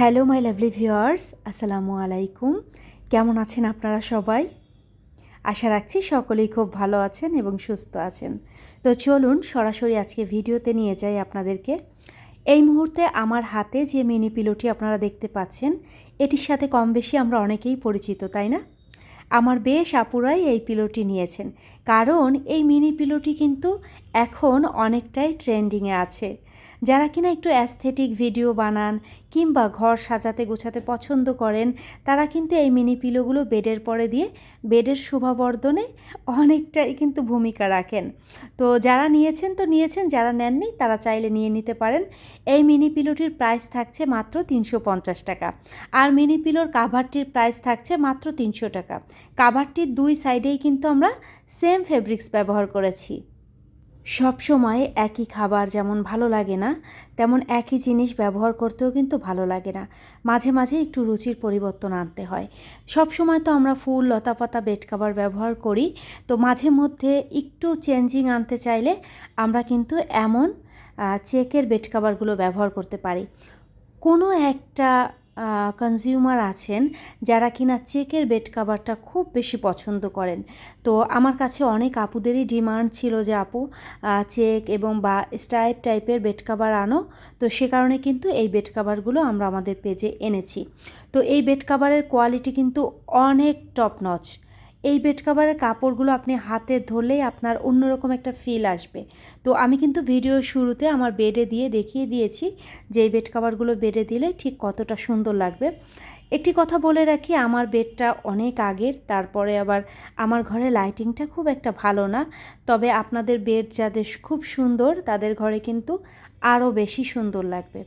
Hello, my lovely viewers, আসসালামু আলাইকুম। কেমন আছেন আপনারা সবাই? আশা রাখছি সকলেই খুব ভালো আছেন এবং সুস্থ আছেন। তো চলুন সরাসরি আজকে ভিডিওতে নিয়ে যাই আপনাদেরকে। এই মুহূর্তে আমার হাতে যে মিনি পিলোটি আপনারা দেখতে পাচ্ছেন, এটির সাথে কম বেশি আমরা অনেকেই পরিচিত, তাই না? আমার বেশ আপুরাই এই পিলোটি নিয়েছেন। কারণ এই মিনি পিলোটি কিন্তু এখন অনেকটাই ট্রেন্ডিংয়ে আছে। যারা কিনা একটু অ্যাস্থেটিক ভিডিও বানান কিংবা ঘর সাজাতে গোছাতে পছন্দ করেন, তারা কিন্তু এই মিনি পিলোগুলো বেডের পরে দিয়ে বেডের শোভাবর্ধনে অনেকটাই কিন্তু ভূমিকা রাখেন। তো যারা নিয়েছেন তো নিয়েছেন, যারা নেননি তারা চাইলে নিয়ে নিতে পারেন। এই মিনি পিলোটির প্রাইস থাকছে মাত্র তিনশো পঞ্চাশ টাকা। আর মিনি পিলোর কাভারটির প্রাইস থাকছে মাত্র তিনশো টাকা। কাভারটির দুই সাইডেই কিন্তু আমরা সেম ফেব্রিক্স ব্যবহার করেছি। সব সময় একই খাবার যেমন ভালো লাগে না, তেমন একই জিনিস ব্যবহার করতেও কিন্তু ভালো লাগে না। মাঝে মাঝে একটু রুচির পরিবর্তন আনতে হয়। সব সময় তো আমরা ফুল, লতাপাতা, বেড কাভার ব্যবহার করি, তো মাঝে মধ্যে একটু চেঞ্জিং আনতে চাইলে আমরা কিন্তু এমন চেকের বেড কাভারগুলো ব্যবহার করতে পারি। কোনো একটা কনজিউমার আছেন, যারা কিনা চেকের বেড কাভারটা খুব বেশি পছন্দ করেন। তো আমার কাছে অনেক আপুদেরই ডিমান্ড ছিল যে, আপু চেক এবং বা স্টাইপ টাইপের বেড কাভার আনো। তো সে কারণে কিন্তু এই বেড কাভারগুলো আমরা আমাদের পেজে এনেছি। তো এই বেড কাভারের কোয়ালিটি কিন্তু অনেক টপ নচ এই বেড কাভারের কাপড়গুলো আপনি হাতে ধরলেই আপনার অন্যরকম একটা ফিল আসবে। তো আমি কিন্তু ভিডিওর শুরুতে আমার বেডে দিয়ে দেখিয়ে দিয়েছি যে এই বেড কাভারগুলো বেডে দিলে ঠিক কতটা সুন্দর লাগবে। একটি কথা বলে রাখি, আমার বেডটা অনেক আগের, তারপরে আবার আমার ঘরে লাইটিংটা খুব একটা ভালো না। তবে আপনাদের বেড যাদের খুব সুন্দর, তাদের ঘরে কিন্তু আরও বেশি সুন্দর লাগবে।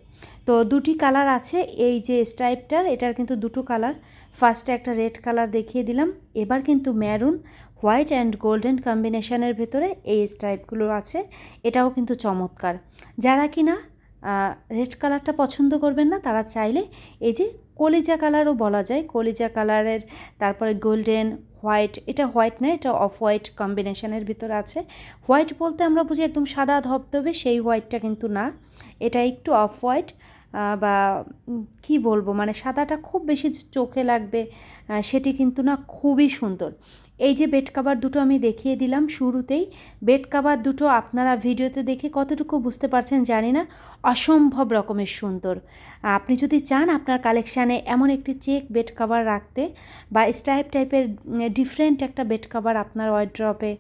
তো দুটি কালার আছে, এই যে স্টাইপটার এটার কিন্তু দুটো কালার ফার্স্টে একটা রেড কালার দেখিয়ে দিলাম। এবার কিন্তু ম্যারুন হোয়াইট অ্যান্ড গোল্ডেন কম্বিনেশনের ভেতরে এই স্টাইপগুলো আছে। এটাও কিন্তু চমৎকার। যারা কিনা রেড কালারটা পছন্দ করবেন না, তারা চাইলে এই যে কলিজা কালারও বলা যায়। কলিজা কালারের তারপরে গোল্ডেন হোয়াইট এটা হোয়াইট না, এটা অফ হোয়াইট কম্বিনেশনের ভিতরে আছে। হোয়াইট বলতে আমরা বুঝি একদম সাদা ধবধবে, সেই হোয়াইটটা কিন্তু না। এটা একটু অফ হোয়াইট বা কি বলব মানে সাদাটা খুব বেশি চোখে লাগবে সেটি কিন্তু না খুবই সুন্দর। এই যে বেড কাভার দুটো আমি দেখিয়ে দিলাম শুরুতেই, বেড কাভার দুটো আপনারা ভিডিওতে দেখে কতটুকু বুঝতে পারছেন জানি না, অসম্ভব রকমের সুন্দর। আপনি যদি চান আপনার কালেকশানে এমন একটি চেক বেড কাভার রাখতে, বা স্টাইপ টাইপের ডিফারেন্ট একটা বেড কাভার আপনার ওয়াইড্রপে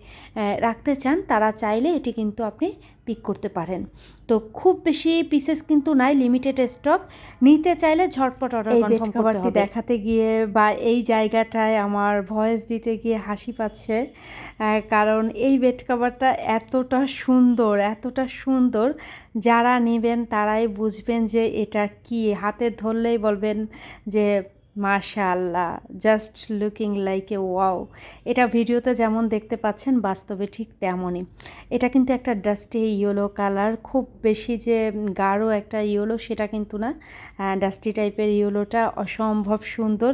রাখতে চান, তারা চাইলে এটি কিন্তু আপনি পিক করতে পারেন। তো খুব বেশি পিসেস কিন্তু নাই লিমিটেড স্টক নিতে চাইলে ঝটপট অর্ডার কনফার্ম করতে দেখাতে গিয়ে বা এই জায়গাটায় আমার ভয়েস দিতে গিয়ে হাসি পাচ্ছে কারণ এই বেড কভারটা এতটা সুন্দর এতটা সুন্দর। যারা নেবেন তারাই বুঝবেন যে এটা কি হাতে ধরলেই বলবেন যে মাশাল্লাহ just looking like a wow এটা ভিডিওতে যেমন দেখতে পাচ্ছেন, বাস্তবে ঠিক তেমনই। এটা কিন্তু একটা ডাস্টি ইয়েলো কালার খুব বেশি যে গাঢ় একটা ইয়েলো সেটা কিন্তু না। ডাস্টি টাইপের ইয়েলোটা অসম্ভব সুন্দর।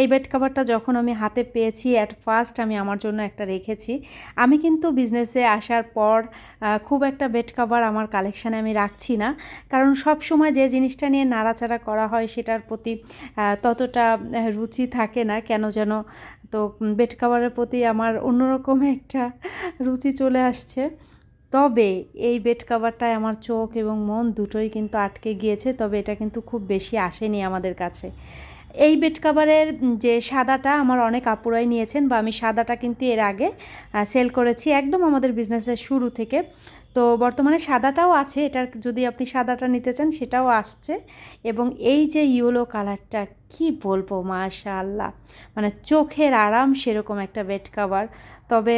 এই বেড কাভারটা যখন আমি হাতে পেয়েছি অ্যাট ফার্স্ট আমি আমার জন্য একটা রেখেছি। আমি কিন্তু বিজনেসে আসার পর খুব একটা বেড কাভার আমার কালেকশানে আমি রাখছি না। কারণ সব সময় যে জিনিসটা নিয়ে নাড়াচাড়া করা হয়, সেটার প্রতি ততটা রুচি থাকে না। কেন যেন তো বেড কাভারের প্রতি আমার অন্যরকম একটা রুচি চলে আসছে। তবে এই বেড কাভারটায় আমার চোখ এবং মন দুটোই কিন্তু আটকে গিয়েছে, তবে এটা কিন্তু খুব বেশি আসেনি আমাদের কাছে। এই বেড কাভারের যে সাদাটা আমার অনেক আপুরাই নিয়েছেন বা আমি সাদাটা কিন্তু এর আগে সেল করেছি একদম আমাদের বিজনেসের শুরু থেকে। তো বর্তমানে সাদাটাও আছে, এটার যদি আপনি সাদাটা নিতে চান সেটাও আসছে। এবং এই যে ইয়েলো কালারটা, কি বলব মাশাল্লাহ মানে চোখের আরাম সেরকম একটা বেড কাভার। তবে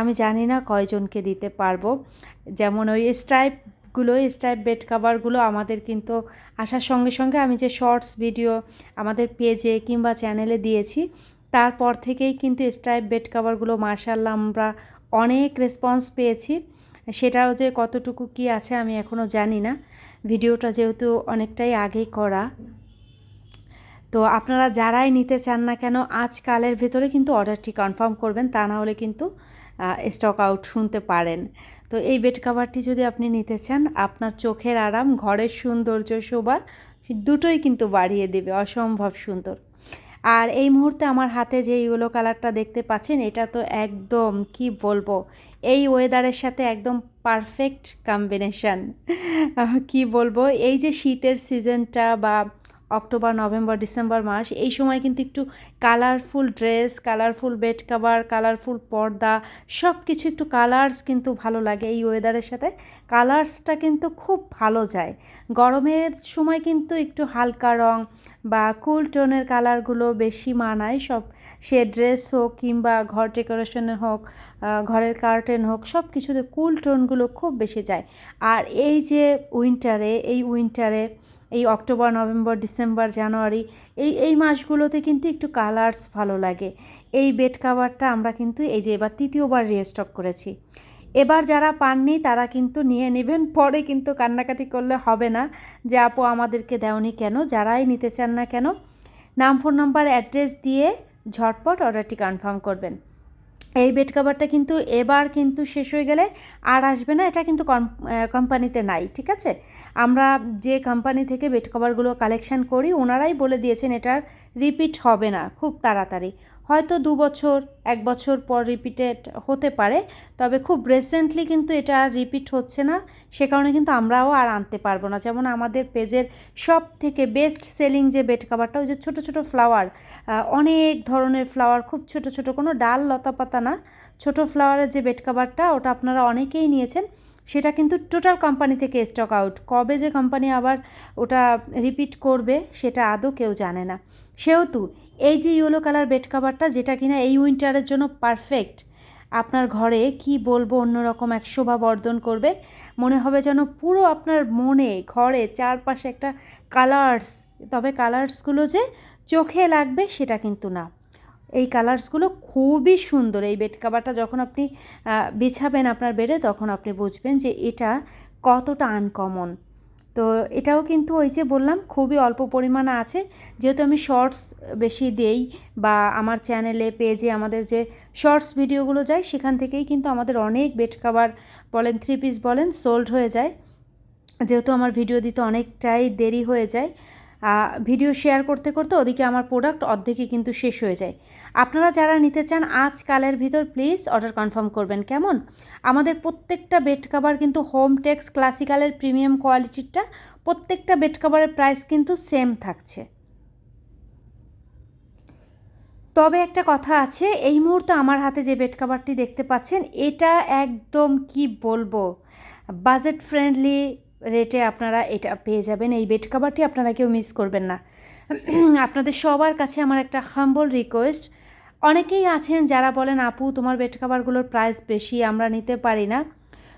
আমি জানি না কয়জনকে দিতে পারব। যেমন ওই স্টাইপগুলো স্টাইপ বেড কাভারগুলো আমাদের কিন্তু আসার সঙ্গে সঙ্গে আমি যে শর্টস ভিডিও আমাদের পেজে কিংবা চ্যানেলে দিয়েছি, তারপর থেকেই কিন্তু স্টাইপ বেড কাভারগুলো মাশাল্লাহ আমরা অনেক রেসপন্স পেয়েছি। সেটাও যে কতটুকু কি আছে আমি এখনও জানি না। ভিডিওটা যেহেতু অনেকটাই আগেই করা। তো আপনারা যারাই নিতে চান না কেন আজকালের ভেতরে কিন্তু অর্ডারটি কনফার্ম করবেন, তা না হলে কিন্তু স্টক আউট শুনতে পারেন। তো এই বেড কাভারটি যদি আপনি নিতে চান, আপনার চোখের আরাম, ঘরের সৌন্দর্য শোভা দুটোই কিন্তু বাড়িয়ে দেবে, অসম্ভব সুন্দর। আর এই মুহূর্তে আমার হাতে যে ইয়েলো কালারটা দেখতে পাচ্ছেন, এটা তো একদম, কি বলব, এই ওয়েদারের সাথে একদম পারফেক্ট কম্বিনেশান কি বলব, এই যে শীতের সিজনটা বা অক্টোবর, নভেম্বর, ডিসেম্বর মাস এই সময় কিন্তু একটু colourful dress colourful bed cover colourful পর্দা সব কিছু একটু কালার্স কিন্তু ভালো লাগে এই ওয়েদারের সাথে। কালার্সটা কিন্তু খুব ভালো যায়। গরমের সময় কিন্তু একটু হালকা রং বা কুল টোনের কালারগুলো বেশি মানায়। সব সে ড্রেস হোক কিংবা ঘর ডেকোরেশনের হোক ঘরের কার্টেন হোক সব কিছুতে কুল টোনগুলো খুব বেশি যায়। আর এই যে উইন্টারে এই উইন্টারে এই অক্টোবর, নভেম্বর, ডিসেম্বর, জানুয়ারি, এই এই মাসগুলোতে কিন্তু একটু কালার্স ভালো লাগে। এই বেড কাভারটা আমরা কিন্তু এই যে এবার তৃতীয়বার রিস্টক করেছি। এবার যারা পাননি তারা কিন্তু নিয়ে নেবেন, পরে কিন্তু কান্নাকাটি করলে হবে না। যে আপু আমাদেরকে দেওনি কেন? যারাই নিতে চান না কেন? নাম, ফোন নাম্বার, অ্যাড্রেস দিয়ে ঝটপট অর্ডারটি কনফার্ম করবেন। এই বেড কাভারটা কিন্তু এবার কিন্তু শেষ হয়ে গেলে আর আসবে না, এটা কিন্তু কোম্পানিতে নাই, ঠিক আছে? আমরা যে কোম্পানি থেকে বেড কাভারগুলো কালেকশান করি, ওনারাই বলে দিয়েছেন এটার রিপিট হবে না, খুব তাড়াতাড়ি। হয়তো দু বছর, এক বছর পর রিপিটেড হতে পারে, তবে খুব রিসেন্টলি কিন্তু এটা আর রিপিট হচ্ছে না। সে কারণে কিন্তু আমরাও আর আনতে পারব না। যেমন আমাদের পেজের সব থেকে বেস্ট সেলিং যে বেড কাভারটা ওই যে ছোটো ছোটো ফ্লাওয়ার অনেক ধরনের ফ্লাওয়ার খুব ছোট ছোট, কোনো ডাল লতা পাতা না। ছোটো ফ্লাওয়ারের যে বেড কাভারটা ওটা আপনারা অনেকেই নিয়েছেন। সেটা কিন্তু টোটাল কোম্পানি থেকে স্টক আউট কবে যে কোম্পানি আবার ওটা রিপিট করবে, সেটা আদৌ কেউ জানে না। সেহেতু এই যে ইয়েলো কালার বেড কাভারটা যেটা কিনা এই উইন্টারের জন্য পারফেক্ট আপনার ঘরে কি বলব, অন্যরকম এক শোভা বর্ধন করবে। মনে হবে যেন পুরো আপনার মনে, ঘরে চারপাশে একটা কালার্স তবে কালার্সগুলো যে চোখে লাগবে সেটা কিন্তু না। এই কালার্সগুলো খুবই সুন্দর। এই বেড কাভারটা যখন আপনি বিছাবেন আপনার বেডে তখন আপনি বুঝবেন যে এটা কতটা আনকমন তো এটাও কিন্তু ওই যে বললাম, খুবই অল্প পরিমাণে আছে। যেহেতু আমি শর্টস বেশি দেই বা আমার চ্যানেলে পেজে আমাদের যে শর্টস ভিডিওগুলো যায়, সেখান থেকেই কিন্তু আমাদের অনেক বেড কাভার বলেন থ্রি পিস বলেন সোল্ড হয়ে যায়। যেহেতু আমার ভিডিও দিতে অনেকটাই দেরি হয়ে যায় ভিডিও শেয়ার করতে করতে ওদিকে আমার প্রোডাক্ট অর্ধেকই কিন্তু শেষ হয়ে যায়। আপনারা যারা নিতে চান আজকালের ভিতর প্লিজ অর্ডার কনফার্ম করবেন। কেমন? আমাদের প্রত্যেকটা বেড কাভার কিন্তু হোম টেক্স ক্লাসিক্যালের প্রিমিয়াম কোয়ালিটিরটা প্রত্যেকটা বেড কাভারের প্রাইস কিন্তু সেম থাকছে। তবে একটা কথা আছে, এই মুহূর্তে আমার হাতে যে বেড কাভারটি দেখতে পাচ্ছেন, এটা একদম কি বলব? বাজেট ফ্রেন্ডলি রেটে আপনারা এটা পেয়ে যাবেন। এই বেড কাভারটি আপনারা কেউ মিস করবেন না। আপনাদের সবার কাছে আমার একটা হাম্বল রিকোয়েস্ট অনেকেই আছেন যারা বলেন, আপু, তোমার বেড কাভারগুলোর প্রাইস বেশি, আমরা নিতে পারি না।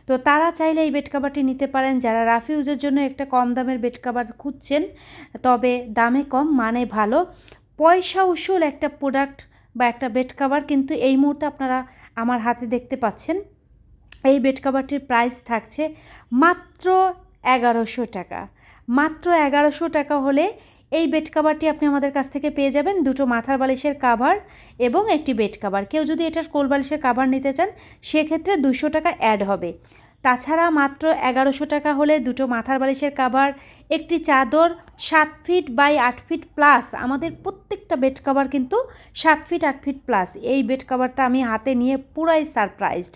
তো তারা চাইলে এই বেড কাভারটি নিতে পারেন। যারা রাফিউজের জন্য একটা কম দামের বেড কাভার খুঁজছেন, তবে দামে কম মানে ভালো। পয়সা উসুল একটা প্রোডাক্ট বা একটা বেড কাভার কিন্তু এই মুহূর্তে আপনারা আমার হাতে দেখতে পাচ্ছেন। এই বেড কাভারটির প্রাইস থাকছে মাত্র এগারোশো টাকা। মাত্র এগারোশো টাকা হলে এই বেড কাভারটি আপনি আমাদের কাছ থেকে পেয়ে যাবেন। দুটো মাথার বালিশের কাভার এবং একটি বেড কাভার কেউ যদি এটার কোল বালিশের কাভার নিতে চান, সেক্ষেত্রে দুশো টাকা অ্যাড হবে। তাছাড়া মাত্র এগারোশো টাকা হলে দুটো মাথার বালিশের কাভার একটি চাদর সাত ফিট বাই আট ফিট প্লাস আমাদের প্রত্যেকটা বেড কাভার কিন্তু সাত ফিট আট ফিট প্লাস এই বেড কাভারটা আমি হাতে নিয়ে পুরাই সারপ্রাইজড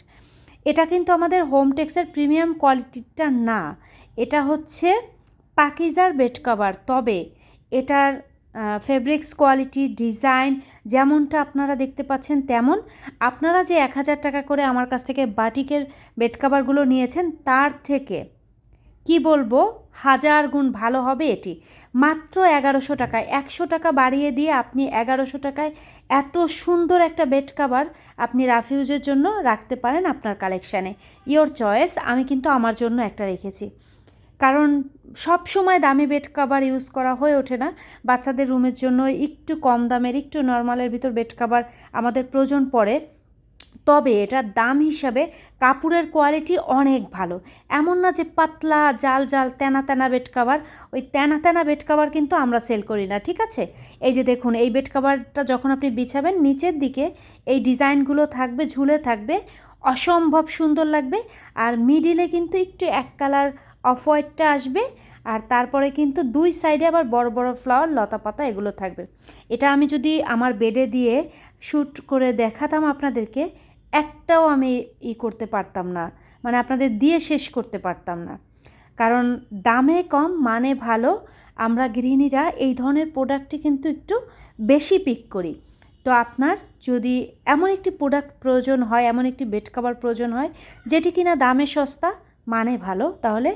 এটা কিন্তু আমাদের হোম টেক্সের প্রিমিয়াম কোয়ালিটিটা না। এটা হচ্ছে পাকিজার বেড কভার। তবে এটার ফেব্রিক্স কোয়ালিটি, ডিজাইন যেমনটা আপনারা দেখতে পাচ্ছেন তেমন। আপনারা যে এক হাজার টাকা করে আমার কাছ থেকে বাটিকের বেড কাভারগুলো নিয়েছেন, তার থেকে কি বলব, হাজার গুণ ভালো হবে এটি। মাত্র এগারোশো টাকায়, একশো টাকা বাড়িয়ে দিয়ে আপনি এগারোশো টাকায় এত সুন্দর একটা বেড কাভার আপনি রাফিউজের জন্য রাখতে পারেন আপনার কালেকশানে। ইয়োর চয়েস আমি কিন্তু আমার জন্য একটা রেখেছি। কারণ সব সময় দামি বেড কাভার ইউজ করা হয়ে ওঠে না। বাচ্চাদের রুমের জন্য একটু কম দামের, একটু নর্মালের ভিতর বেড কাভার আমাদের প্রয়োজন পড়ে। তবে এটার দাম হিসাবে কাপড়ের কোয়ালিটি অনেক ভালো। এমন না যে পাতলা, জাল জাল, তেনা তেনা বেড কাভার ওই তেনা তেনা বেড কাভার কিন্তু আমরা সেল করি না, ঠিক আছে? এই যে দেখুন, এই বেড কাভারটা যখন আপনি বিছাবেন, নিচের দিকে এই ডিজাইনগুলো থাকবে, ঝুলে থাকবে, অসম্ভব সুন্দর লাগবে। আর মিডিলে কিন্তু একটু এক কালার অফ হোয়াইটটা আসবে আর তারপরে কিন্তু দুই সাইডে আবার বড় বড় ফ্লাওয়ার লতা পাতা এগুলো থাকবে। এটা আমি যদি আমার বেডে দিয়ে শ্যুট করে দেখাতাম আপনাদেরকে, একটাও আমি ই করতে পারতাম না। মানে আপনাদের দিয়ে শেষ করতে পারতাম না। কারণ দামে কম মানে ভালো, আমরা গৃহিণীরা এই ধরনের প্রোডাক্টটি কিন্তু একটু বেশি পিক করি। তো আপনার যদি এমন একটি প্রোডাক্ট প্রয়োজন হয়, এমন একটি বেড কাভার প্রয়োজন হয়, যেটি কিনা দামে সস্তা মানে ভালো, তাহলে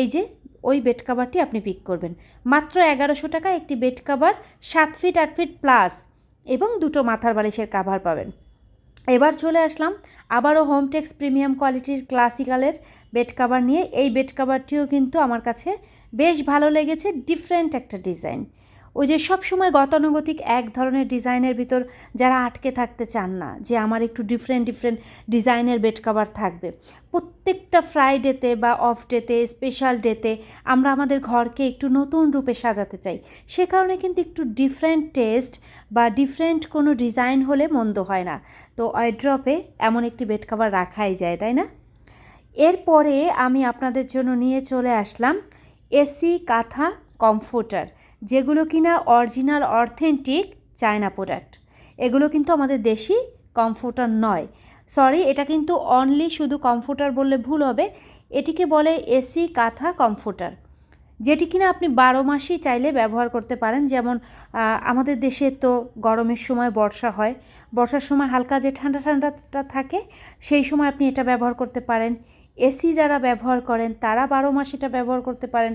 এই যে ওই বেড কাভারটি আপনি পিক করবেন। মাত্র এগারোশো টাকা একটি বেড কাভার সাত ফিট আট ফিট প্লাস এবং দুটো মাথার বালিশের কাভার পাবেন। এবার চলে আসলাম আবারও হোমটেক্স প্রিমিয়াম কোয়ালিটির ক্লাসিক্যালের বেড কাভার নিয়ে। এই বেড কাভারটিও কিন্তু আমার কাছে বেশ ভালো লেগেছে ডিফারেন্ট একটা ডিজাইন ওই যে সব সময় গতানুগতিক এক ধরনের ডিজাইনের ভিতর যারা আটকে থাকতে চান না, যে আমার একটু ডিফারেন্ট ডিফারেন্ট ডিজাইনের বেড কাভার থাকবে। প্রত্যেকটা ফ্রাইডেতে বা অফ ডেতে স্পেশাল ডেতে আমরা আমাদের ঘরকে একটু নতুন রূপে সাজাতে চাই। সে কারণে কিন্তু একটু ডিফারেন্ট টেস্ট বা ডিফারেন্ট কোনো ডিজাইন হলে মন্দ হয় না। তো ওয়াইড্রপে এমন একটি বেড কাভার রাখাই যায়, তাই না? এরপরে আমি আপনাদের জন্য নিয়ে চলে আসলাম এসি, কাঁথা কমফোর্টার যেগুলো কিনা অরিজিনাল অথেন্টিক চায়না প্রোডাক্ট এগুলো কিন্তু আমাদের দেশি কমফোর্টার নয়। সরি এটা কিন্তু অনলি শুধু কমফোর্টার বললে ভুল হবে। এটিকে বলে এসি কাঁথা কমফোর্টার যেটি কিনা আপনি বারো মাসই চাইলে ব্যবহার করতে পারেন। যেমন আমাদের দেশে তো গরমের সময় বর্ষা হয়। বর্ষার সময় হালকা যে ঠান্ডা ঠান্ডাটা থাকে, সেই সময় আপনি এটা ব্যবহার করতে পারেন। এসি যারা ব্যবহার করেন, তারা বারো মাস এটা ব্যবহার করতে পারেন।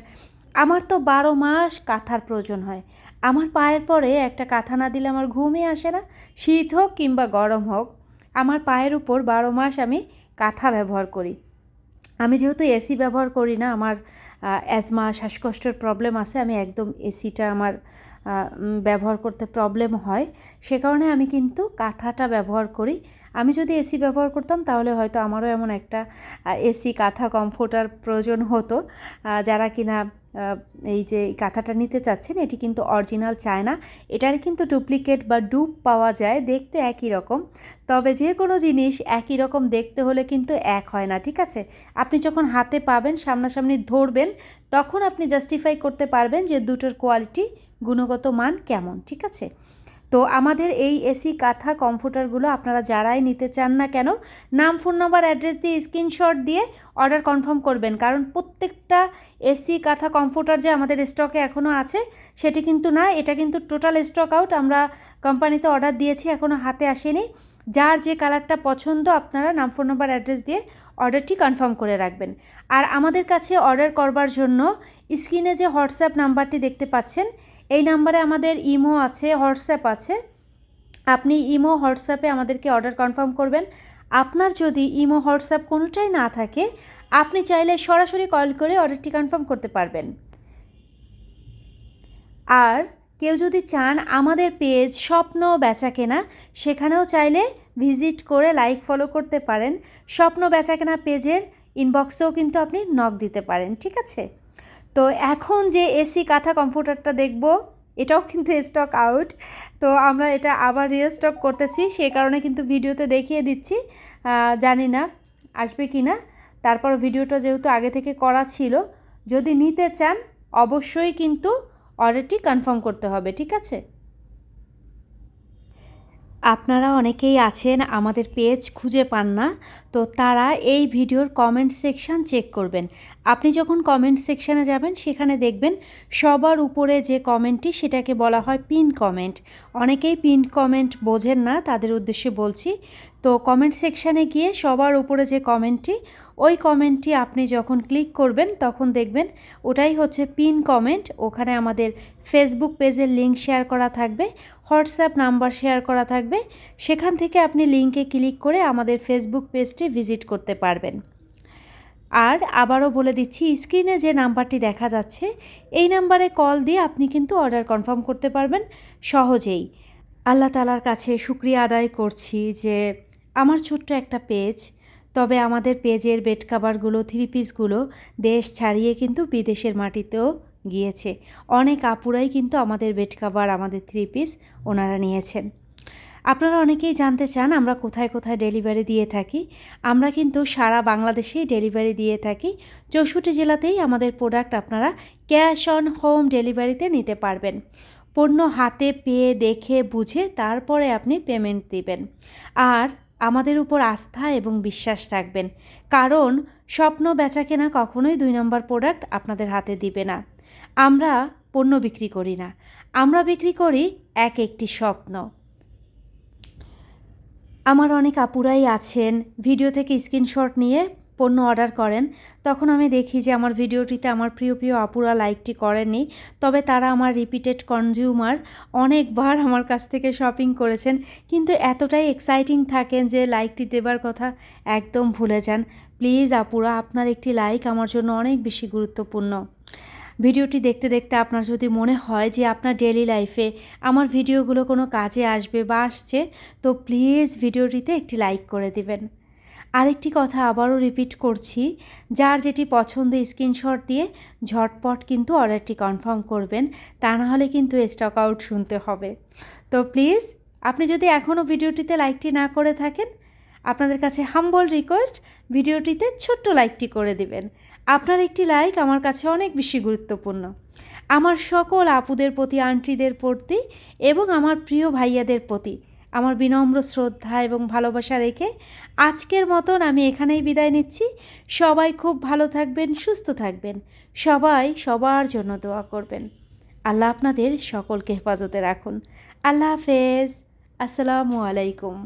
আমার তো বারো মাস কাঁথার প্রয়োজন হয়। আমার পায়ের পরে একটা কাঁথা না দিলে আমার ঘুমই আসে না। শীত হোক কিংবা গরম হোক, আমার পায়ের উপর বারো মাস আমি কাঁথা ব্যবহার করি। আমি যেহেতু এসি ব্যবহার করি না, আমার অ্যাজমা, শ্বাসকষ্টের প্রবলেম আছে, আমি একদম এসিটা আমার ব্যবহার করতে প্রবলেম হয়। সে কারণে আমি কিন্তু কাঁথাটা ব্যবহার করি। আমি যদি এসি ব্যবহার করতাম, তাহলে হয়তো আমারও এমন একটা এসি, কাঁথা, কমফোর্টার প্রয়োজন হতো যারা কিনা এই যে কাঁথাটা নিতে চাচ্ছেন, এটি কিন্তু অরিজিনাল চায় না এটার কিন্তু ডুপ্লিকেট বা ডুপ পাওয়া যায়, দেখতে একই রকম। তবে যে কোনো জিনিস একই রকম দেখতে হলে কিন্তু এক হয় না, ঠিক আছে? আপনি যখন হাতে পাবেন, সামনাসামনি ধরবেন, তখন আপনি জাস্টিফাই করতে পারবেন যে দুটোর কোয়ালিটি গুণগত মান কেমন, ঠিক আছে? তো আমাদের এই এসি কাঁথা কমফোর্টারগুলো আপনারা যারাই নিতে চান না কেন, নাম, ফোন নাম্বার, অ্যাড্রেস দিয়ে স্ক্রিনশট দিয়ে অর্ডার কনফার্ম করবেন। কারণ প্রত্যেকটা এসি কাঁথা কমফোর্টার যে আমাদের স্টকে এখনও আছে, সেটি কিন্তু না, এটা কিন্তু টোটাল স্টক আউট। আমরা কোম্পানিতে অর্ডার দিয়েছি এখনও হাতে আসেনি। যার যে কালারটা পছন্দ, আপনারা নাম, ফোন নাম্বার, অ্যাড্রেস দিয়ে অর্ডারটি কনফার্ম করে রাখবেন। আর আমাদের কাছে অর্ডার করবার জন্য স্ক্রিনে যে হোয়াটসঅ্যাপ নাম্বারটি দেখতে পাচ্ছেন এই নাম্বারে আমাদের ইমো আছে, হোয়াটসঅ্যাপ আছে। আপনি ইমো, হোয়াটসঅ্যাপে আমাদেরকে অর্ডার কনফার্ম করবেন। আপনার যদি ইমো, হোয়াটসঅ্যাপ কোনোটাই না থাকে, আপনি চাইলে সরাসরি কল করে অর্ডারটি কনফার্ম করতে পারবেন। আর কেউ যদি চান আমাদের পেজ স্বপ্ন বেচা কেনা, সেখানেও চাইলে ভিজিট করে লাইক ফলো করতে পারেন। স্বপ্ন বেচা কেনা পেজের ইনবক্সেও কিন্তু আপনি নক দিতে পারেন, ঠিক আছে? তো এখন যে এসি কাঁথা কম্পিউটারটা দেখব, এটাও কিন্তু স্টক আউট তো আমরা এটা আবার রিস্টক করতেছি, সে কারণে কিন্তু ভিডিওতে দেখিয়ে দিচ্ছি জানি না আসবে কি না। তারপর ভিডিওটা যেহেতু আগে থেকে করা ছিল, যদি নিতে চান অবশ্যই কিন্তু অর্ডারটি কনফার্ম করতে হবে, ঠিক আছে? আপনারা অনেকেই আছেন, আমাদের পেজ খুঁজে পান না, তো তারা এই ভিডিওর কমেন্ট সেকশান চেক করবেন। আপনি যখন কমেন্ট সেকশানে যাবেন, সেখানে দেখবেন সবার উপরে যে কমেন্টটি সেটাকে বলা হয় পিন কমেন্ট অনেকেই পিন কমেন্ট বোঝেন না, তাদের উদ্দেশ্যে বলছি। তো কমেন্ট সেকশানে গিয়ে সবার উপরে যে কমেন্টটি ওই কমেন্টটি আপনি যখন ক্লিক করবেন, তখন দেখবেন ওটাই হচ্ছে পিন কমেন্ট ওখানে আমাদের ফেসবুক পেজের লিঙ্ক শেয়ার করা থাকবে। হোয়াটসঅ্যাপ নাম্বার শেয়ার করা থাকবে। সেখান থেকে আপনি লিঙ্কে ক্লিক করে আমাদের ফেসবুক পেজটি ভিজিট করতে পারবেন। আর আবারও বলে দিচ্ছি স্ক্রিনে যে নাম্বারটি দেখা যাচ্ছে, এই নাম্বারে কল দিয়ে আপনি কিন্তু অর্ডার কনফার্ম করতে পারবেন সহজেই। আল্লাহ তালার কাছে শুক্রিয়া আদায় করছি যে আমার ছোট্ট একটা পেজ তবে আমাদের পেজের বেড কাভারগুলো থ্রি পিসগুলো দেশ ছাড়িয়ে কিন্তু বিদেশের মাটিতেও গিয়েছে। অনেক আপুরাই কিন্তু আমাদের বেড কাভার আমাদের থ্রি পিস ওনারা নিয়েছেন। আপনারা অনেকেই জানতে চান আমরা কোথায় কোথায় ডেলিভারি দিয়ে থাকি। আমরা কিন্তু সারা বাংলাদেশেই ডেলিভারি দিয়ে থাকি। চৌষট্টি জেলাতেই আমাদের প্রোডাক্ট আপনারা ক্যাশ অন হোম ডেলিভারিতে নিতে পারবেন। পণ্য হাতে পেয়ে, দেখে, বুঝে তারপরে আপনি পেমেন্ট দিবেন। আর আমাদের উপর আস্থা এবং বিশ্বাস থাকবেন কারণ স্বপ্ন বেচা কেনা কখনোই দুই নম্বর প্রোডাক্ট আপনাদের হাতে দিবে না। আমরা পণ্য বিক্রি করি না। আমরা বিক্রি করি এক একটি স্বপ্ন। আমার অনেক আপুরাই আছেন, ভিডিও থেকে স্ক্রিনশট নিয়ে পণ্য অর্ডার করেন। তখন আমি দেখি যে আমার ভিডিওটিতে আমার প্রিয় প্রিয় আপুরা লাইকটি করেননি। তবে তারা আমার রিপিটেড কনজিউমার অনেকবার আমার কাছ থেকে শপিং করেছেন। কিন্তু এতটাই এক্সাইটিং থাকেন যে লাইকটি দেবার কথা একদম ভুলে যান। প্লিজ আপুরা, আপনার একটি লাইক আমার জন্য অনেক বেশি গুরুত্বপূর্ণ। ভিডিওটি দেখতে দেখতে আপনার যদি মনে হয় যে আপনার ডেলি লাইফে আমার ভিডিওগুলো কোনো কাজে আসবে বা আসছে, তো প্লিজ ভিডিওটিতে একটি লাইক করে দিবেন। আরেকটি কথা আবারও রিপিট করছি, যার যেটি পছন্দ স্ক্রিনশট দিয়ে ঝটপট কিন্তু অর্ডারটি কনফার্ম করবেন, তা না হলে কিন্তু স্টক আউট শুনতে হবে। তো প্লিজ আপনি যদি এখনও ভিডিওটিতে লাইকটি না করে থাকেন আপনাদের কাছে হাম্বল রিকোয়েস্ট ভিডিওটিতে ছোট্ট লাইকটি করে দিবেন। আপনার একটি লাইক আমার কাছে অনেক বেশি গুরুত্বপূর্ণ। আমার সকল আপুদের প্রতি আন্টিদের প্রতি এবং আমার প্রিয় ভাইয়াদের প্রতি আমার বিনম্র শ্রদ্ধা এবং ভালোবাসা রেখে আজকের মতন আমি এখানেই বিদায় নিচ্ছি। সবাই খুব ভালো থাকবেন, সুস্থ থাকবেন। সবাই সবার জন্য দোয়া করবেন। আল্লাহ আপনাদের সকলকে হেফাজতে রাখুন। আল্লাহ হাফেজ। আসসালামু আলাইকুম।